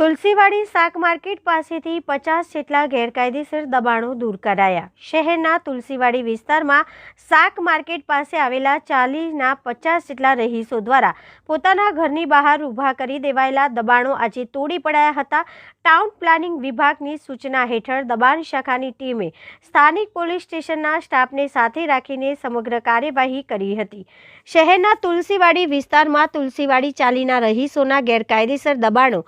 તુલસીવાડી શાક માર્કેટ પાસેથી પચાસ જેટલા ગેરકાયદેસર દબાણો દૂર કરાયા. શહેરના તુલસીવાડી વિસ્તારમાં શાક માર્કેટ પાસે આવેલા ચાલીસના પચાસ જેટલા રહીશો દ્વારા પોતાના ઘરની બહાર ઊભા કરી દેવાયેલા દબાણો આજે તોડી પડાયા હતા. ટાઉન પ્લાનિંગ વિભાગની સૂચના હેઠળ દબાણ શાખાની ટીમે સ્થાનિક પોલીસ સ્ટેશનના સ્ટાફને સાથે રાખીને સમગ્ર કાર્યવાહી કરી હતી. શહેરના તુલસીવાડી વિસ્તારમાં તુલસીવાડી ચાલીના રહીશોના ગેરકાયદેસર દબાણો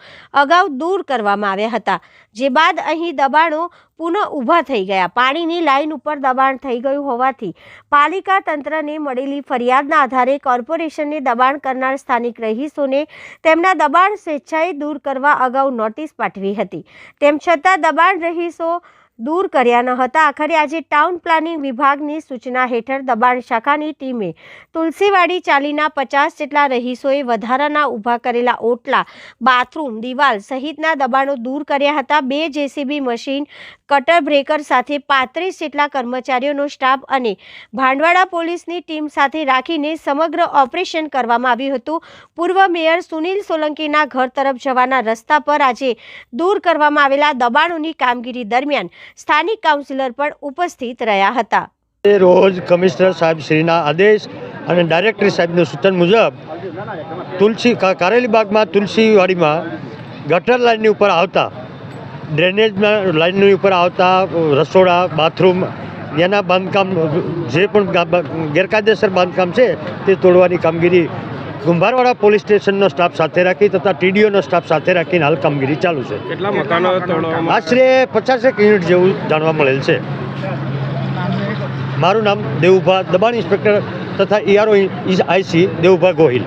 અગાઉ દૂર કરવામાં આવ્યા હતા. જે બાદ અહીં દબાણો પુનઃ ઊભા થઈ ગયા. પાણીની લાઈન ઉપર દબાણ થઈ ગયું હોવાથી પાલિકા તંત્રને મળેલી ફરિયાદના આધારે કોર્પોરેશનને દબાણ કરનાર સ્થાનિક રહીશોને તેમના દબાણ સ્વેચ્છાએ દૂર કરવા અગાઉ નોટિસ પાઠવી હતી. તેમ છતાં દબાણ રહીશો દૂર કર્યા ન હતા. આખરે આજે ટાઉન પ્લાનિંગ વિભાગની સૂચના હેઠળ દબાણ શાખાની ટીમે તુલસીવાડી ચાલીના પચાસ જેટલા રહીશોએ વધારાના ઊભા કરેલા ઓટલા, બાથરૂમ, દિવાલ સહિતના દબાણો દૂર કર્યા હતા. બે જેસીબી મશીન, કટર બ્રેકર સાથે પાંત્રીસ જેટલા કર્મચારીઓનો સ્ટાફ અને ભાંડવાડા પોલીસની ટીમ સાથે રાખીને સમગ્ર ઓપરેશન કરવામાં આવ્યું હતું. પૂર્વ મેયર સુનિલ સોલંકીના ઘર તરફ જવાના રસ્તા પર આજે દૂર કરવામાં આવેલા દબાણોની કામગીરી દરમિયાન સ્થાનિક કાઉન્સિલર પણ ઉપસ્થિત રહ્યા હતા. રોજ કમિશનર સાહેબ શ્રીના આદેશ અને ડાયરેક્ટર સાહેબનું સૂચન મુજબ તુલસી કારેલીબાગમાં તુલસીવાડીમાં ગટર લાઇનની ઉપર આવતા, ડ્રેનેજના લાઇનની ઉપર આવતા રસોડા, બાથરૂમ, એના બાંધકામ, જે પણ ગેરકાયદેસર બાંધકામ છે તે તોડવાની કામગીરી કુંભારવાડા પોલીસ સ્ટેશનનો સ્ટાફ સાથે રાખી તથા ટીડીઓનો સ્ટાફ સાથે રાખીને હાલ કામગીરી ચાલુ છે. કેટલા મકાનો આશરે પચાસેક યુનિટ જેવું જાણવા મળેલ છે. મારું નામ દેવુભા દબાણ ઇન્સ્પેક્ટર તથા ઈઆરઓ આઈસી દેવુભા ગોહિલ.